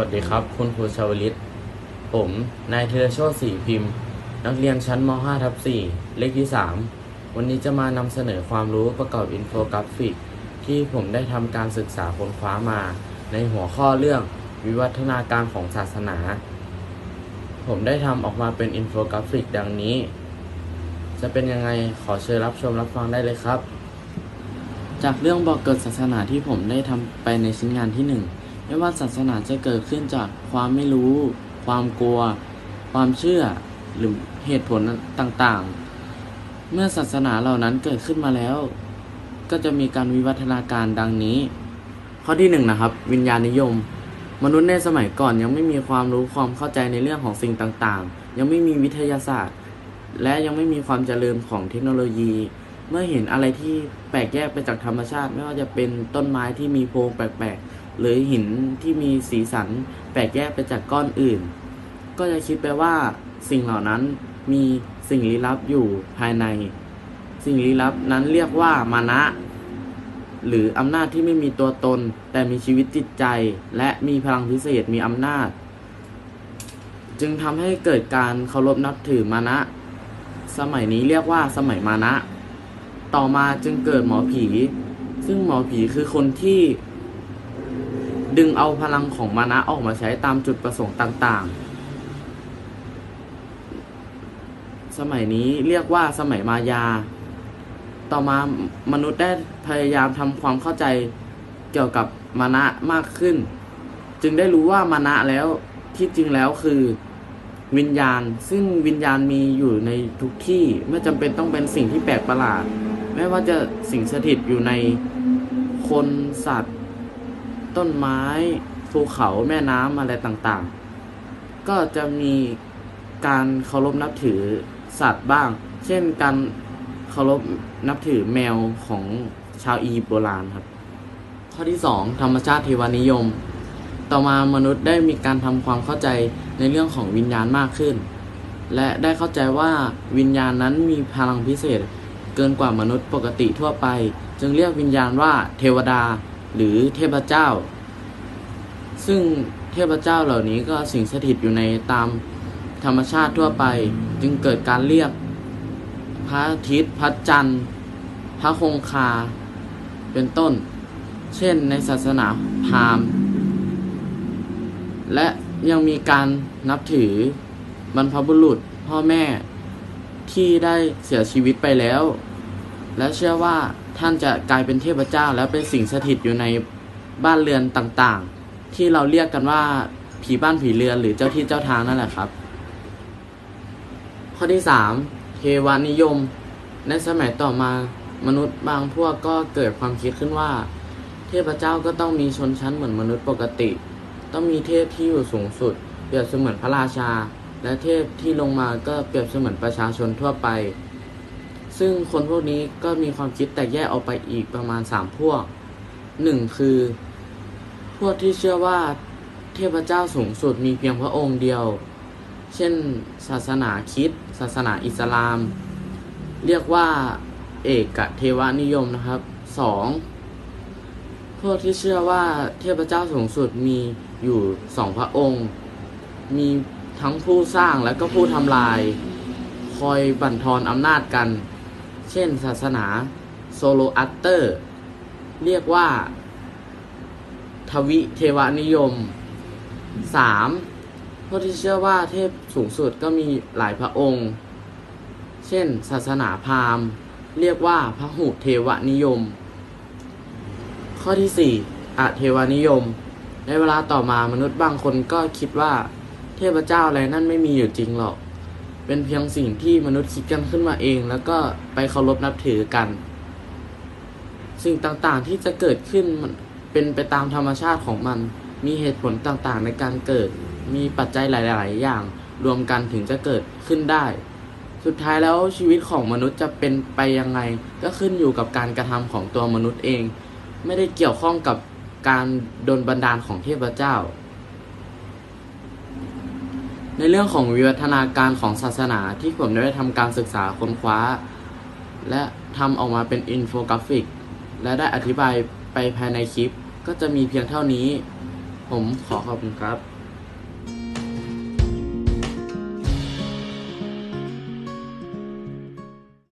วัสดีครับ คุณครูชาวลิต ผม นายเทเลโชติศรีพิมพ์ นักเรียนชั้นม .5 ทับ4เลขที่ 3 วันนี้จะมานำเสนอความรู้ประกอบอินโฟกราฟิก ที่ผมได้ทำการศึกษาค้นคว้ามา ในหัวข้อเรื่องวิวัฒนาการของศาสนา ผมได้ทำออกมาเป็นอินโฟกราฟิกดังนี้ จะเป็นยังไงขอเชิญรับชมรับฟังได้เลยครับ จากเรื่องบอกเกิดศาสนาที่ผมได้ทำไปในชิ้นงานที่หนึ่ง ไม่ว่าศาสนาจะเกิดขึ้นจากความไม่รู้ ความกลัว ความเชื่อ หรือเหตุผลต่างๆ เมื่อศาสนาเหล่านั้นเกิดขึ้นมาแล้ว ก็จะมีการวิวัฒนาการดังนี้ ข้อที่หนึ่งนะครับ วิญญาณนิยม มนุษย์ในสมัยก่อนยังไม่มีความรู้ความเข้าใจในเรื่องของสิ่งต่างๆ ยังไม่มีวิทยาศาสตร์ และยังไม่มีความเจริญของเทคโนโลยี เมื่อเห็นอะไรที่แปลกแยกไปจากธรรมชาติ ไม่ว่าจะเป็นต้นไม้ที่มีโพรงแปลกๆ หรือหินที่มีสีสันแปลกแยกไปจากก้อนอื่น ก็จะคิดไปว่าสิ่งเหล่านั้นมีสิ่งลี้ลับอยู่ภายใน สิ่งลี้ลับนั้นเรียกว่ามานะ หรืออำนาจที่ไม่มีตัวตน แต่มีชีวิตจิตใจ และมีพลังพิเศษมีอำนาจ จึงทำให้เกิดการเคารพนับถือมานะ สมัยนี้เรียกว่าสมัยมานะ ต่อมาจึงเกิดหมอผี ซึ่งหมอผีคือคนที่ ดึงเอาพลังของมานะออกมาใช้ตามจุดประสงค์ต่างๆ สมัยนี้เรียกว่าสมัยมายา ต่อมามนุษย์ได้พยายามทำความเข้าใจเกี่ยวกับมานะมากขึ้น จึงได้รู้ว่ามานะแล้วที่จริงแล้วคือวิญญาณ ซึ่งวิญญาณมีอยู่ในทุกที่ไม่จำเป็นต้องเป็นสิ่งที่แปลกประหลาด ไม่ว่าจะสิ่งสถิตอยู่ในคนสัตว์ ต้นไม้ภูเขาแม่น้ำอะไรต่างๆ ก็จะมีการเคารพนับถือสัตว์บ้าง เช่นการเคารพนับถือแมวของชาวอียิปต์โบราณครับ ข้อที่ 2 ธรรมชาติเทวานิยม ต่อมามนุษย์ได้มีการทำความเข้าใจในเรื่องของวิญญาณมากขึ้น และได้เข้าใจว่าวิญญาณนั้นมีพลังพิเศษ เกินกว่ามนุษย์ปกติทั่วไป จึงเรียกวิญญาณว่าเทวดา หรือเทพเจ้า ซึ่งเทพเจ้าเหล่านี้ก็สิงสถิตอยู่ในตามธรรมชาติทั่วไป จึงเกิดการเรียก พระอาทิตย์พระจันทร์ พระคงคา เป็นต้น เช่นในศาสนาพราหมณ์ และยังมีการนับถือบรรพบุรุษพ่อแม่ที่ได้เสียชีวิตไปแล้ว และเชื่อว่า ท่านจะกลายเป็นเทพเจ้า และเป็นสิ่งสถิตอยู่ในบ้านเรือนต่างๆ ที่เราเรียกกันว่าผีบ้านผีเรือนหรือเจ้าที่เจ้าทางนั่นแหละครับ ข้อที่ 3 เทวานิยม ในสมัยต่อมามนุษย์บางพวกก็เกิดความคิดขึ้นว่า เทพเจ้าก็ต้องมีชนชั้นเหมือนมนุษย์ปกติ ต้องมีเทพที่อยู่สูงสุด เปรียบเสมือนพระราชา และเทพที่ลงมาก็เปรียบเสมือนประชาชนทั่วไป ซึ่งคนพวกนี้ก็มีความคิดแตกแยกออกไปอีกประมาณ 3 พวก 1 คือ พวกที่เชื่อว่าเทพเจ้าสูงสุดมีเพียงพระองค์เดียว เช่น ศาสนาคริดศาสนาอิสลาม เรียกว่าเอกเทวนิยมนะครับ 2. พวกที่เชื่อว่าเทพเจ้าสูงสุดมีอยู่สองพระองค์ มีทั้งผู้สร้างและก็ผู้ทำลาย คอยบั่นทอนอำนาจกัน เช่นศาสนาโซโลอัตเตอร์ เรียกว่า ทวิเทวนิยม 3. พวกที่เชื่อว่าเทพสูงสุดก็มีหลายพระองค์ เช่น ศาสนาพราหมณ์ เรียกว่าพระหุเทวนิยม ข้อที่ 4อะเทวนิยม ในเวลาต่อมามนุษย์บางคนก็คิดว่า เทพเจ้าอะไรนั่นไม่มีอยู่จริงหรอก เป็นเพียงสิ่งที่มนุษย์คิดกันขึ้นมาเอง แล้วก็ไปเคารพนับถือกัน สิ่งต่างๆที่จะเกิดขึ้นมันเป็นไปตามธรรมชาติของมัน มีเหตุผลต่างๆในการเกิด มีปัจจัยหลาย ๆ อย่าง รวมกันถึงจะเกิดขึ้นได้ สุดท้ายแล้วชีวิตของมนุษย์จะเป็นไปยังไง ก็ขึ้นอยู่กับการกระทำของตัวมนุษย์เอง ไม่ได้เกี่ยวข้องกับการโดนบันดาลของเทพเจ้า ในเรื่องของวิวัฒนาการของศาสนาที่ผมได้ทำการศึกษาค้นคว้า และทำออกมาเป็นอินโฟกราฟิก และได้อธิบายไปภายในคลิป ก็จะมีเพียงเท่านี้ผผมขอขอบคุณครับ